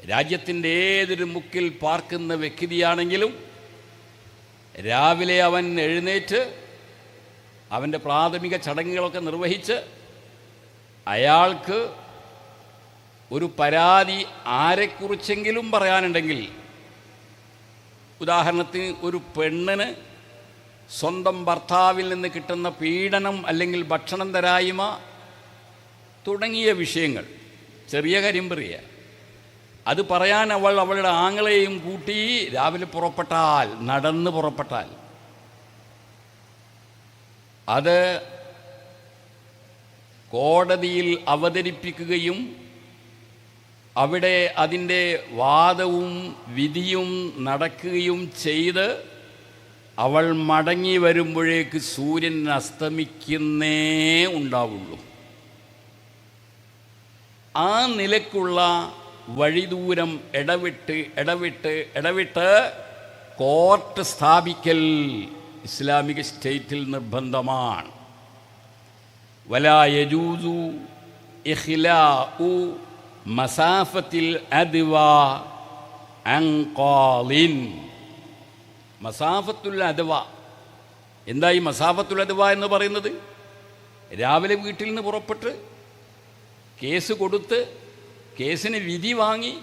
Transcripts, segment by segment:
രാജ്യത്തിന്റെ ഏതൊരു മുക്കിൽ പാർക്കുന്ന വ്യക്തിയാണെങ്കിലും രാവിലെ അവൻ എഴുന്നേറ്റ് അവന്റെ പ്രാഥമിക ചടങ്ങുകളൊക്കെ നിർവഹിച്ച് അയാൾക്ക് ഒരു പരാതി ആരെക്കുറിച്ചെങ്കിലും പറയാനുണ്ടെങ്കിൽ ഉദാഹരണത്തിന് ഒരു പെണ്ണിന് സ്വന്തം ഭർത്താവിൽ നിന്ന് കിട്ടുന്ന പീഡനം അല്ലെങ്കിൽ ഭക്ഷണം തരായ്മ തുടങ്ങിയ വിഷയങ്ങൾ ചെറിയ കാര്യം പറയുക അത് പറയാൻ അവൾ അവളുടെ ആങ്ങളെയും കൂട്ടി രാവിലെ പുറപ്പെട്ടാൽ നടന്ന് പുറപ്പെട്ടാൽ. അത് കോടതിയിൽ അവതരിപ്പിക്കുകയും അവിടെ അതിന്റെ വാദവും വിധിയും നടക്കുകയും ചെയ്ത് അവൾ മടങ്ങി വരുമ്പോഴേക്ക് സൂര്യൻ അസ്തമിക്കുന്നേ ഉണ്ടാവുള്ളൂ. ആ നിലക്കുള്ള വഴിദൂരം ഇടവിട്ട് ഇടവിട്ട് ഇടവിട്ട് കോർട്ട് സ്ഥാപിക്കൽ ഇസ്ലാമിക സ്റ്റേറ്റിൽ നിർബന്ധമാണ്. വലായജൂസു ഇഖ്ലാ ഉ മസാഫത്തിൽ അദ്വ അൻഖാലിൻ മസാഫത്തുൽ അദ്വ. എന്താ ഈ മസാഫത്തുൽ അദ്വ എന്ന് പറയുന്നത്? രാവിലെ വീട്ടിൽ നിന്ന് പുറപ്പെട്ട് കേസ് കൊടുത്ത് കേസിന് വിധി വാങ്ങി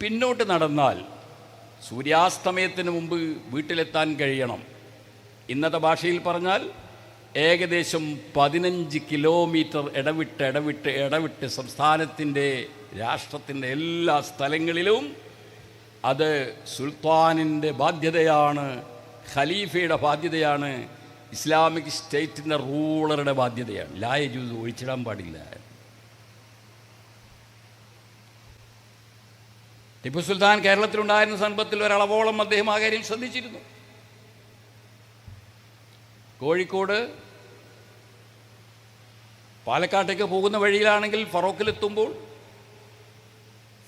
പിന്നോട്ട് നടന്നാൽ സൂര്യാസ്തമയത്തിന് മുമ്പ് വീട്ടിലെത്താൻ കഴിയണം. ഇന്നത്തെ ഭാഷയിൽ പറഞ്ഞാൽ ഏകദേശം പതിനഞ്ച് കിലോമീറ്റർ ഇടവിട്ട് ഇടവിട്ട് ഇടവിട്ട് സംസ്ഥാനത്തിന്റെ രാഷ്ട്രത്തിന്റെ എല്ലാ സ്ഥലങ്ങളിലും അത് സുൽത്താനിന്റെ ബാധ്യതയാണ് ഖലീഫയുടെ ബാധ്യതയാണ് ഇസ്ലാമിക് സ്റ്റേറ്റിന്റെ റൂളറുടെ ബാധ്യതയാണ്. ലായ ജൂസ് ഒഴിച്ചിടാൻ പാടില്ല. ടിപ്പു സുൽത്താൻ കേരളത്തിലുണ്ടായിരുന്ന സന്ദർഭത്തിൽ ഒരളവോളം അദ്ദേഹം ആ കാര്യം ശ്രദ്ധിച്ചിരുന്നു. കോഴിക്കോട് പാലക്കാട്ടേക്ക് പോകുന്ന വഴിയിലാണെങ്കിൽ ഫറോക്കിലെത്തുമ്പോൾ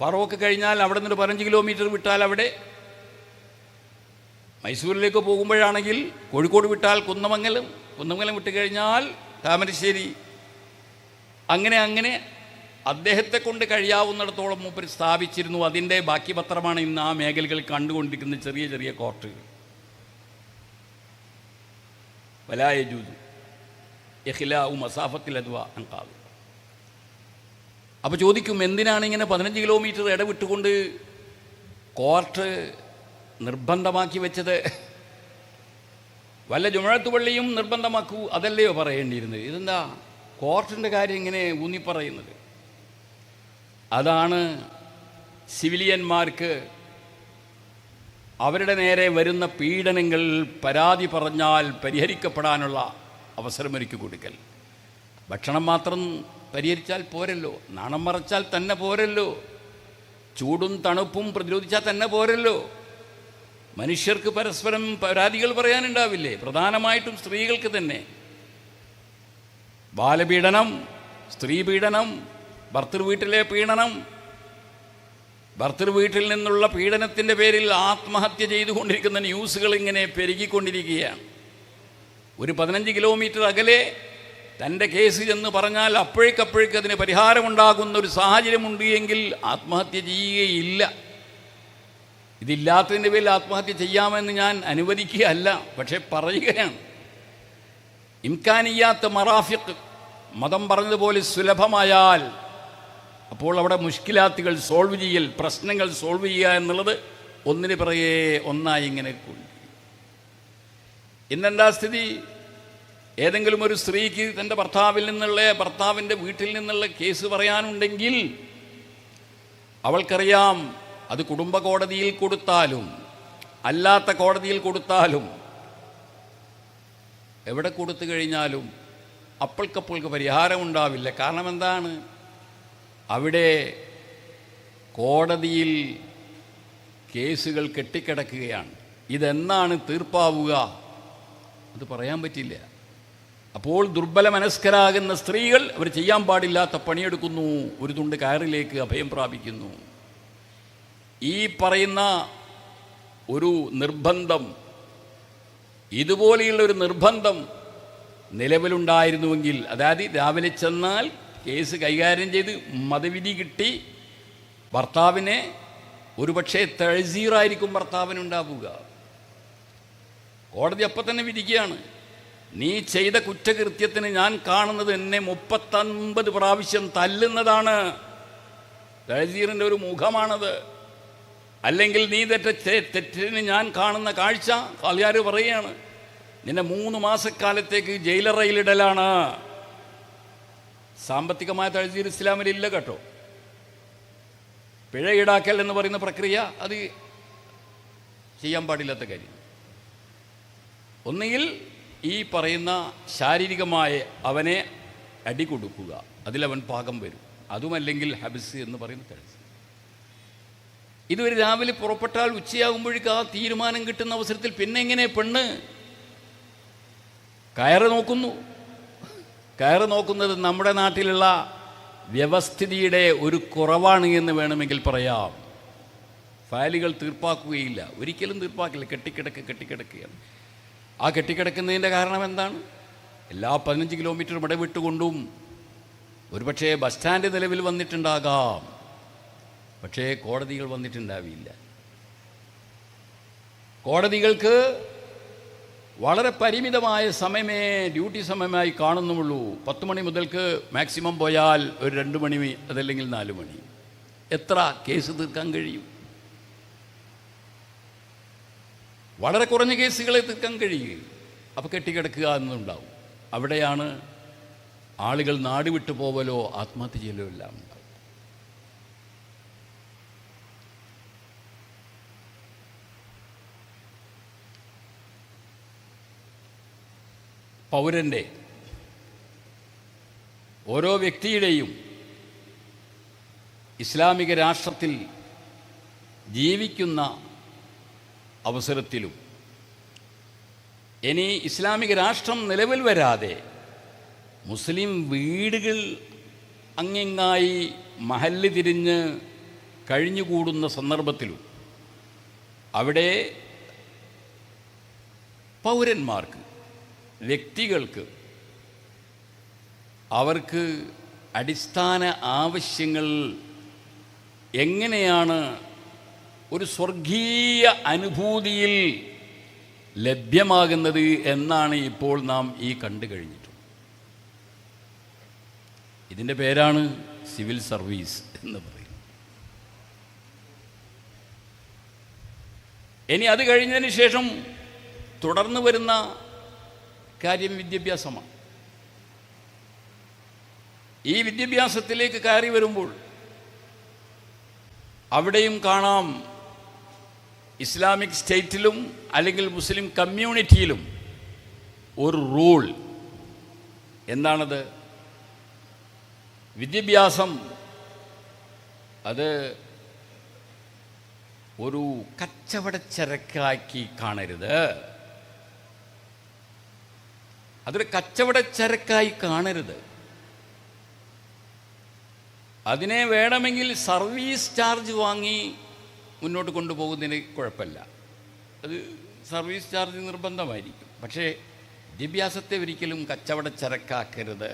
ഫറോക്ക് കഴിഞ്ഞാൽ അവിടെ നിന്ന് പതിനഞ്ച് കിലോമീറ്റർ വിട്ടാൽ അവിടെ. മൈസൂരിലേക്ക് പോകുമ്പോഴാണെങ്കിൽ കോഴിക്കോട് വിട്ടാൽ കുന്നമംഗലം. കുന്നമംഗലം വിട്ട് കഴിഞ്ഞാൽ താമരശ്ശേരി. അങ്ങനെ അങ്ങനെ അദ്ദേഹത്തെ കൊണ്ട് കഴിയാവുന്നിടത്തോളം മൂപ്പർ സ്ഥാപിച്ചിരുന്നു. അതിന്റെ ബാക്കി പത്രമാണ് ഇന്ന് ആ മേഖലകളിൽ കണ്ടുകൊണ്ടിരിക്കുന്ന ചെറിയ ചെറിയ കോർട്ടുകൾ വലായജൂതു ഇഖ്ലാഉ മസാഫത്തിൽ അദ്വ അൻകാവ് അപ്പോൾ ചോദിക്കും എന്തിനാണ് ഇങ്ങനെ പതിനഞ്ച് കിലോമീറ്റർ ഇടവിട്ടുകൊണ്ട് കോർട്ട് നിർബന്ധമാക്കി വെച്ചത്? വല്ല ജുമഴത്ത് പള്ളിയും നിർബന്ധമാക്കൂ അതല്ലയോ പറയേണ്ടിയിരുന്നത്? ഇതെന്താ? കോർട്ടിന്റെ കാര്യം ഇങ്ങനെ ഊന്നി പറയുന്നത് അതാണ് സിവിലിയന്മാർക്ക് അവരുടെ നേരെ വരുന്ന പീഡനങ്ങൾ പരാതി പറഞ്ഞാൽ പരിഹരിക്കപ്പെടാനുള്ള അവസരമൊരുക്കി കൊടുക്കൽ. ഭക്ഷണം മാത്രം പരിഹരിച്ചാൽ പോരല്ലോ നാണം മറച്ചാൽ തന്നെ പോരല്ലോ ചൂടും തണുപ്പും പ്രതിരോധിച്ചാൽ തന്നെ പോരല്ലോ. മനുഷ്യർക്ക് പരസ്പരം പരാതികൾ പറയാനുണ്ടാവില്ലേ? പ്രധാനമായിട്ടും സ്ത്രീകൾക്ക് തന്നെ. ബാലപീഡനം സ്ത്രീപീഡനം ഭർത്തൃ വീട്ടിലെ പീഡനം ഭർത്തൃ വീട്ടിൽ നിന്നുള്ള പീഡനത്തിന്റെ പേരിൽ ആത്മഹത്യ ചെയ്തുകൊണ്ടിരിക്കുന്ന ന്യൂസുകൾ ഇങ്ങനെ പെരുകിക്കൊണ്ടിരിക്കുകയാണ്. ഒരു പതിനഞ്ച് കിലോമീറ്റർ അകലെ തന്റെ കേസ് എന്ന് പറഞ്ഞാൽ അപ്പോഴേക്കപ്പോഴേക്ക് അതിന് പരിഹാരമുണ്ടാകുന്ന ഒരു സാഹചര്യമുണ്ട് എങ്കിൽ ആത്മഹത്യ ചെയ്യുകയില്ല. ഇതില്ലാത്തതിന്റെ പേരിൽ ആത്മഹത്യ ചെയ്യാമെന്ന് ഞാൻ അനുവദിക്കുകയല്ല പക്ഷേ പറയുകയാണ്. ഇംകാനിയാത്ത മറാഫിഖ് മതം പറഞ്ഞതുപോലെ സുലഭമായാൽ അപ്പോൾ അവിടെ മുഷ്കിലാത്തുകൾ സോൾവ് ചെയ്യൽ പ്രശ്നങ്ങൾ സോൾവ് ചെയ്യുക എന്നുള്ളത് ഒന്നിന് പിറകെ ഒന്നായി ഇങ്ങനെ കൊണ്ട് ഇന്നെന്താ സ്ഥിതി? ഏതെങ്കിലും ഒരു സ്ത്രീക്ക് തന്റെ ഭർത്താവിൽ നിന്നുള്ള ഭർത്താവിന്റെ വീട്ടിൽ നിന്നുള്ള കേസ് പറയാനുണ്ടെങ്കിൽ അവൾക്കറിയാം അത് കുടുംബ കോടതിയിൽ കൊടുത്താലും അല്ലാത്ത കോടതിയിൽ കൊടുത്താലും എവിടെ കൊടുത്തു കഴിഞ്ഞാലും അപ്പോൾക്കപ്പോൾക്ക് പരിഹാരമുണ്ടാവില്ല കാരണം എന്താണ്? അവിടെ കോടതിയിൽ കേസുകൾ കെട്ടിക്കിടക്കുകയാണ്. ഇതെന്നാണ് തീർപ്പാവുക? അത് പറയാൻ പറ്റില്ല. അപ്പോൾ ദുർബല മനസ്കരാകുന്ന സ്ത്രീകൾ അവർ ചെയ്യാൻ പാടില്ലാത്ത പണിയെടുക്കുന്നു. ഒരു തുണ്ട് കയറിലേക്ക് അഭയം പ്രാപിക്കുന്നു. ഈ പറയുന്ന ഒരു നിർബന്ധം ഇതുപോലെയുള്ള ഒരു നിർബന്ധം നിലവിലുണ്ടായിരുന്നുവെങ്കിൽ അതായത് രാവിലെ ചെന്നാൽ കേസ് കൈകാര്യം ചെയ്ത് മതവിധി കിട്ടി. ഭർത്താവിനെ ഒരുപക്ഷെ തഴസീറായിരിക്കും ഭർത്താവിനുണ്ടാവുക. കോടതി അപ്പം തന്നെ വിധിക്കുകയാണ്. നീ ചെയ്ത കുറ്റകൃത്യത്തിന് ഞാൻ കാണുന്നത് എന്നെ മുപ്പത്തൊൻപത് പ്രാവശ്യം തല്ലുന്നതാണ്. തഴസീറിന്റെ ഒരു മുഖമാണത്. അല്ലെങ്കിൽ നീ തെറ്റ തെറ്റിന് ഞാൻ കാണുന്ന കാഴ്ച? കാലിയാർ പറയുകയാണ്. നിന്നെ മൂന്ന് മാസക്കാലത്തേക്ക് ജയിലറയിലിടലാണ്. സാമ്പത്തികമായ തഴസീർ ഇസ്ലാമിലില്ല കേട്ടോ. പിഴ ഈടാക്കൽ എന്ന് പറയുന്ന പ്രക്രിയ അത് ചെയ്യാൻ പാടില്ലാത്ത കാര്യം. ഒന്നുകിൽ ഈ പറയുന്ന ശാരീരികമായ അവനെ അടി കൊടുക്കുക അതിലവൻ പാകം വരും. അതുമല്ലെങ്കിൽ ഹബിസ് എന്ന് പറയുന്ന തഴസ് ഇതൊരു രാവിലെ പുറപ്പെട്ടാൽ ഉച്ചയാകുമ്പോഴേക്ക് ആ തീരുമാനം കിട്ടുന്ന അവസരത്തിൽ പിന്നെ എങ്ങനെ പെണ്ണ് കയറ് നോക്കുന്നു? കയറ് നോക്കുന്നത് നമ്മുടെ നാട്ടിലുള്ള വ്യവസ്ഥിതിയുടെ ഒരു കുറവാണ് എന്ന് വേണമെങ്കിൽ പറയാം. ഫയലുകൾ തീർപ്പാക്കുകയില്ല. ഒരിക്കലും തീർപ്പാക്കില്ല. കെട്ടിക്കിടക്ക് കെട്ടിക്കിടക്കുകയാണ്. ആ കെട്ടിക്കിടക്കുന്നതിന്റെ കാരണം എന്താണ്? എല്ലാ പതിനഞ്ച് കിലോമീറ്ററും ഇടവിട്ടുകൊണ്ടും ഒരുപക്ഷേ ബസ് സ്റ്റാൻഡ് നിലവിൽ വന്നിട്ടുണ്ടാകാം. പക്ഷേ കോടതികൾ വന്നിട്ടുണ്ടാവില്ല. കോടതികൾക്ക് വളരെ പരിമിതമായ സമയമേ ഡ്യൂട്ടി സമയമായി കാണുന്നുള്ളൂ. പത്ത് മണി മുതൽക്ക് മാക്സിമം പോയാൽ ഒരു രണ്ട് മണി അതല്ലെങ്കിൽ നാല് മണി. എത്ര കേസ് തീർക്കാൻ കഴിയും? വളരെ കുറഞ്ഞ കേസുകളെ തീർക്കാൻ കഴിയും. അപ്പോൾ കെട്ടിക്കിടക്കുക എന്നുണ്ടാവും. അവിടെയാണ് ആളുകൾ നാടുവിട്ടു പോവലോ ആത്മഹത്യ ചെയ്യലോ എല്ലാം. പൗരന്റെ ഓരോ വ്യക്തിയുടെയും ഇസ്ലാമിക രാഷ്ട്രത്തിൽ ജീവിക്കുന്ന അവസരത്തിലും ഇനി ഇസ്ലാമിക രാഷ്ട്രം നിലവിൽ വരാതെ മുസ്ലിം വീടുകൾ അങ്ങിങ്ങായി മഹല്ല് തിരിഞ്ഞ് കഴിഞ്ഞുകൂടുന്ന സന്ദർഭത്തിലും അവിടെ പൗരന്മാർക്ക് വ്യക്തികൾക്ക് അവർക്ക് അടിസ്ഥാന ആവശ്യങ്ങൾ എങ്ങനെയാണ് ഒരു സ്വർഗീയ അനുഭൂതിയിൽ ലഭ്യമാകുന്നത് എന്നാണ് ഇപ്പോൾ നാം ഈ കണ്ടു കഴിഞ്ഞിട്ടുള്ളത്. ഇതിന്റെ പേരാണ് സിവിൽ സർവീസ് എന്ന് പറയുന്നത്. ഇനി അത് കഴിഞ്ഞതിന് ശേഷം തുടർന്ന് വരുന്ന കാര്യം വിദ്യാഭ്യാസമാണ്. ഈ വിദ്യാഭ്യാസത്തിലേക്ക് കയറി വരുമ്പോൾ അവിടെയും കാണാം ഇസ്ലാമിക് സ്റ്റേറ്റിലും അല്ലെങ്കിൽ മുസ്ലിം കമ്മ്യൂണിറ്റിയിലും ഒരു റൂൾ. എന്താണത്? വിദ്യാഭ്യാസം അത് ഒരു കച്ചവടച്ചരക്കാക്കി കാണരുത്. അതൊരു കച്ചവടച്ചരക്കായി കാണരുത്. അതിനെ വേണമെങ്കിൽ സർവീസ് ചാർജ് വാങ്ങി മുന്നോട്ട് കൊണ്ടുപോകുന്നതിന് കുഴപ്പമില്ല. അത് സർവീസ് ചാർജ് നിർബന്ധമായിരിക്കും. പക്ഷേ വിദ്യാഭ്യാസത്തെ ഒരിക്കലും കച്ചവടച്ചരക്കാക്കരുത്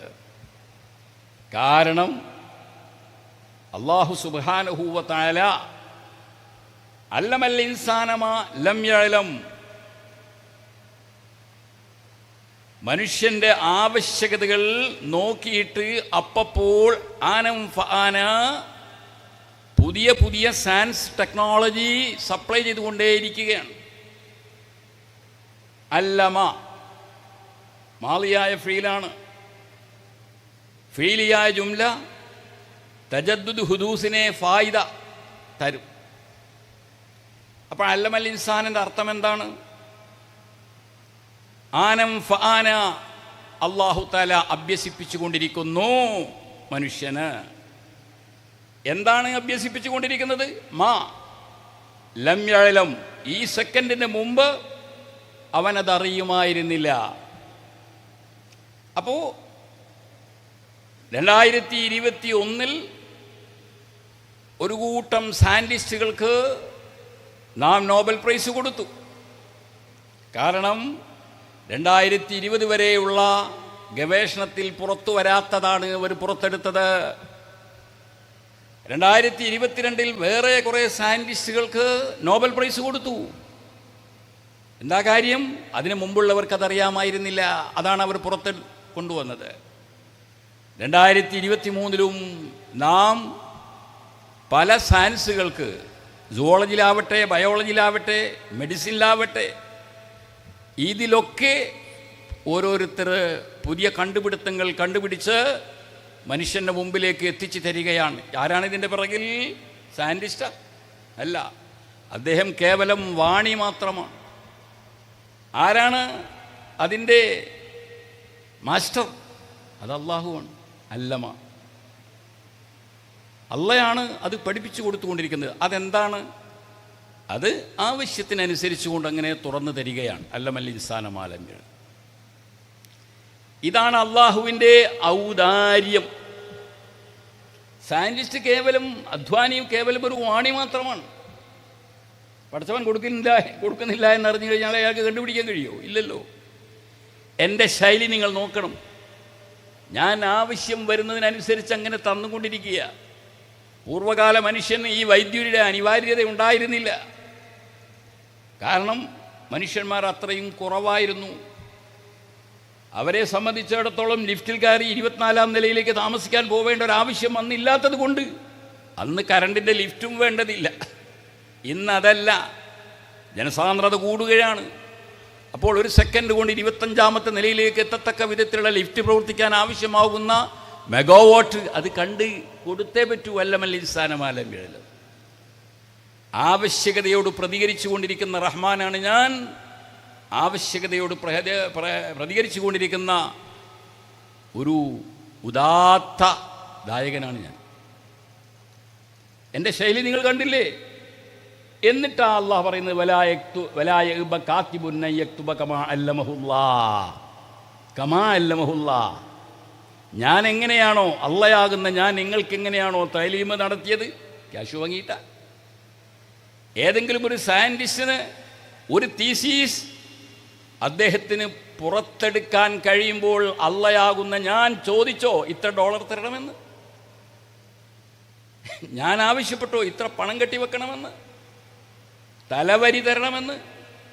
കാരണം അള്ളാഹു സുബാനഹൂവത്തായ അല്ലമല്ല ഇൻസാനമാ ലം യഅലം മനുഷ്യന്റെ ആവശ്യകതകൾ നോക്കിയിട്ട് അപ്പപ്പോൾ ആനം ഫാന പുതിയ പുതിയ സയൻസ് ടെക്നോളജി സപ്ലൈ ചെയ്തുകൊണ്ടേയിരിക്കുകയാണ്. അല്ലമ മാളിയായ ഫീലാണ്. ഫീലിയായ ജുംല തജദ്ദുദ് ഹുദൂസിനെ ഫായിദ തരും. അപ്പോൾ അല്ലമൽ ഇൻസാനിന്റെ അർത്ഥം എന്താണ് ആനം ഫാന അള്ളാഹു താല അഭ്യസിപ്പിച്ചു കൊണ്ടിരിക്കുന്നു മനുഷ്യന്. എന്താണ് അഭ്യസിപ്പിച്ചു കൊണ്ടിരിക്കുന്നത് മാ ലംയഴലം ഈ സെക്കൻഡിന് മുമ്പ് അവനതറിയുമായിരുന്നില്ല. അപ്പോൾ രണ്ടായിരത്തി ഇരുപത്തി ഒന്നിൽ ഒരു കൂട്ടം സയന്റിസ്റ്റുകൾക്ക് നാം നോബൽ പ്രൈസ് കൊടുത്തു. കാരണം രണ്ടായിരത്തി ഇരുപത് വരെയുള്ള ഗവേഷണത്തിൽ പുറത്തു വരാത്തതാണ് അവർ പുറത്തെടുത്തത്. രണ്ടായിരത്തി ഇരുപത്തിരണ്ടിൽ വേറെ കുറേ സയന്റിസ്റ്റുകൾക്ക് നോബൽ പ്രൈസ് കൊടുത്തു. എന്താ കാര്യം? അതിനു മുമ്പുള്ളവർക്ക് അതറിയാമായിരുന്നില്ല. അതാണ് അവർ പുറത്ത് കൊണ്ടുവന്നത്. രണ്ടായിരത്തി ഇരുപത്തി മൂന്നിലും നാം പല സയൻസുകൾക്ക് സുവോളജിയിലാവട്ടെ ബയോളജിയിലാവട്ടെ മെഡിസിനിലാവട്ടെ ഇതിലൊക്കെ ഓരോരുത്തർ പുതിയ കണ്ടുപിടുത്തങ്ങൾ കണ്ടുപിടിച്ച് മനുഷ്യന്റെ മുമ്പിലേക്ക് എത്തിച്ചു തരികയാണ്. ആരാണ് ഇതിന്റെ പിറകിൽ? സയന്റിസ്റ്റ് അല്ല. അദ്ദേഹം കേവലം വാണി മാത്രമാണ്. ആരാണ് അതിന്റെ മാസ്റ്റർ? അത് അള്ളാഹുവാണ്. അല്ലമ അള്ളയാണ് അത് പഠിപ്പിച്ചു കൊടുത്തുകൊണ്ടിരിക്കുന്നത്. അതെന്താണ്? അത് ആവശ്യത്തിനനുസരിച്ച് കൊണ്ട് അങ്ങനെ തുറന്നു തരികയാണ്. അല്ലമല്ല ഇൻസാനമാലങ്ങൾ ഇതാണ് അള്ളാഹുവിന്റെ ഔദാര്യം. സയന്റിസ്റ്റ് കേവലം അധ്വാനിയും കേവലം ഒരു വാണി മാത്രമാണ്. പഠിച്ചവൻ കൊടുക്കുന്നില്ല കൊടുക്കുന്നില്ല എന്നറിഞ്ഞു കഴിഞ്ഞാൽ അയാൾക്ക് കണ്ടുപിടിക്കാൻ കഴിയുമോ ഇല്ലല്ലോ. എന്റെ ശൈലി നിങ്ങൾ നോക്കണം. ഞാൻ ആവശ്യം വരുന്നതിനനുസരിച്ച് അങ്ങനെ തന്നുകൊണ്ടിരിക്കുക പൂർവകാല മനുഷ്യന് ഈ വൈദ്യുതിയുടെ അനിവാര്യത ഉണ്ടായിരുന്നില്ല. കാരണം മനുഷ്യന്മാർ അത്രയും കുറവായിരുന്നു. അവരെ സംബന്ധിച്ചിടത്തോളം ലിഫ്റ്റിൽ കയറി ഇരുപത്തിനാലാം നിലയിലേക്ക് താമസിക്കാൻ പോവേണ്ട ഒരു ആവശ്യം അന്നില്ലാത്തത് കൊണ്ട് അന്ന് കറണ്ടിന്റെ ലിഫ്റ്റും വേണ്ടതില്ല. ഇന്നതല്ല. ജനസാന്ദ്രത കൂടുകയാണ്. അപ്പോൾ ഒരു സെക്കൻഡ് കൊണ്ട് ഇരുപത്തഞ്ചാമത്തെ നിലയിലേക്ക് എത്തത്തക്ക വിധത്തിലുള്ള ലിഫ്റ്റ് പ്രവർത്തിക്കാൻ ആവശ്യമാകുന്ന മെഗാവാട്ട് അത് കണ്ട് കൊടുത്തേ പറ്റൂ അല്ലമല്ല ഇൻസാനമാലം വീഴൽ ആവശ്യകതയോട് പ്രതികരിച്ചു കൊണ്ടിരിക്കുന്ന റഹ്മാനാണ് ഞാൻ. ആവശ്യകതയോട് പ്രതികരിച്ചു കൊണ്ടിരിക്കുന്ന ഒരു ഉദാത്ത ദായകനാണ് ഞാൻ. എന്റെ ശൈലി നിങ്ങൾ കണ്ടില്ലേ? എന്നിട്ടാ അള്ളാഹ് പറയുന്നത് വലായക്തു വലായബ കാത്തിബുന്നയ്യക്തുബ കമാ അല്ലമഹുല്ലാ. കമാ അല്ലമഹുല്ലാ. ഞാൻ എങ്ങനെയാണോ അള്ളയാകുന്ന ഞാൻ നിങ്ങൾക്ക് എങ്ങനെയാണോ തൈലീമ നടത്തിയത്? ക്യാഷ് വാങ്ങിയിട്ട. ഏതെങ്കിലും ഒരു സയന്റിസ്റ്റിന് ഒരു തീസീസ് അദ്ദേഹത്തിന് പുറത്തെടുക്കാൻ കഴിയുമ്പോൾ അള്ളയാകുന്ന ഞാൻ ചോദിച്ചോ ഇത്ര ഡോളർ തരണമെന്ന്? ഞാൻ ആവശ്യപ്പെട്ടോ ഇത്ര പണം കെട്ടി കെട്ടിവെക്കണമെന്ന് തലവരി തരണമെന്ന്?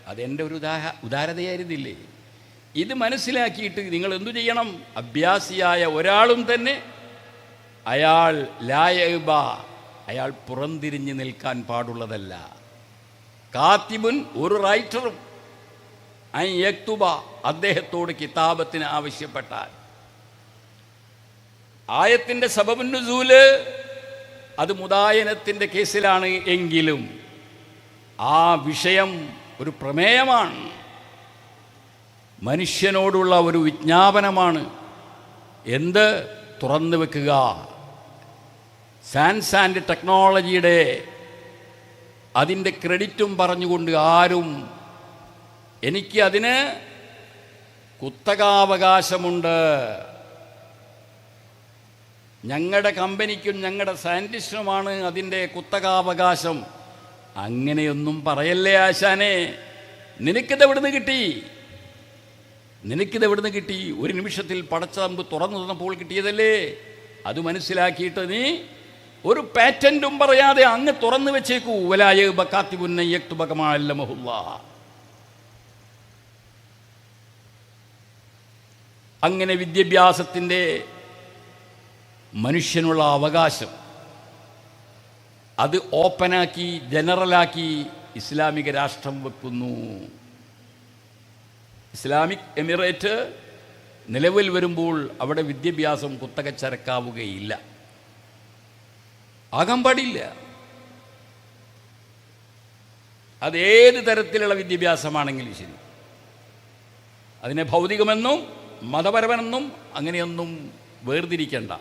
അതെന്റെ ഒരു ഉദാഹ ഉദാരതയായിരുന്നില്ലേ? ഇത് മനസ്സിലാക്കിയിട്ട് നിങ്ങൾ എന്തു ചെയ്യണം? അഭ്യാസിയായ ഒരാളും തന്നെ അയാൾ ലായബ അയാൾ പുറംതിരിഞ്ഞ് നിൽക്കാൻ പാടുള്ളതല്ല. കാത്തിബുൻ ഒരു റൈറ്ററും. ഐ യക്തുബ അദ്ദേഹത്തോട് കിതാബത്തിന് ആവശ്യപ്പെട്ടാൽ. ആയത്തിന്റെ സബബുനുസൂൽ അത് മുദായനത്തിന്റെ കേസിലാണ് എങ്കിലും ആ വിഷയം ഒരു പ്രമേയമാണ്. മനുഷ്യനോടുള്ള ഒരു വിജ്ഞാപനമാണ്. എന്ത് തുറന്നു വെക്കുക? സയൻസ് ആൻഡ് ടെക്നോളജിയുടെ അതിന്റെ ക്രെഡിറ്റും പറഞ്ഞുകൊണ്ട് ആരും എനിക്ക് അതിന് കുത്തകാവകാശമുണ്ട്. ഞങ്ങളുടെ കമ്പനിക്കും ഞങ്ങളുടെ സയന്റിസ്റ്റിനുമാണ് അതിന്റെ കുത്തകാവകാശം. അങ്ങനെയൊന്നും പറയല്ലേ ആശാനെ? നിനക്കിത് എവിടുന്ന് കിട്ടി? നിനക്കിത് എവിടുന്ന് കിട്ടി? ഒരു നിമിഷത്തിൽ പടച്ചതമ്പ് തുറന്നു തന്നപ്പോൾ കിട്ടിയതല്ലേ? അത് മനസ്സിലാക്കിയിട്ട് നീ ഒരു പാറ്റന്റും പറയാതെ അങ്ങ് തുറന്നു വെച്ചേക്കൂ. വലായ ബക്കാത്തി പുന്നയ്യക്തുബകമാല്ലമഹുല്ല അങ്ങനെ വിദ്യാഭ്യാസത്തിന്റെ മനുഷ്യനുള്ള അവകാശം അത് ഓപ്പനാക്കി ജനറലാക്കി ഇസ്ലാമിക രാഷ്ട്രം വെക്കുന്നു. ഇസ്ലാമിക് എമിറേറ്റ് നിലവിൽ വരുമ്പോൾ അവിടെ വിദ്യാഭ്യാസം കുത്തകച്ചരക്കാവുകയില്ല. ആകാൻ പാടില്ല. അത് ഏത് തരത്തിലുള്ള വിദ്യാഭ്യാസമാണെങ്കിലും ശരി. അതിനെ ഭൗതികമെന്നും മതപരമെന്നും അങ്ങനെയൊന്നും വേർതിരിക്കേണ്ട.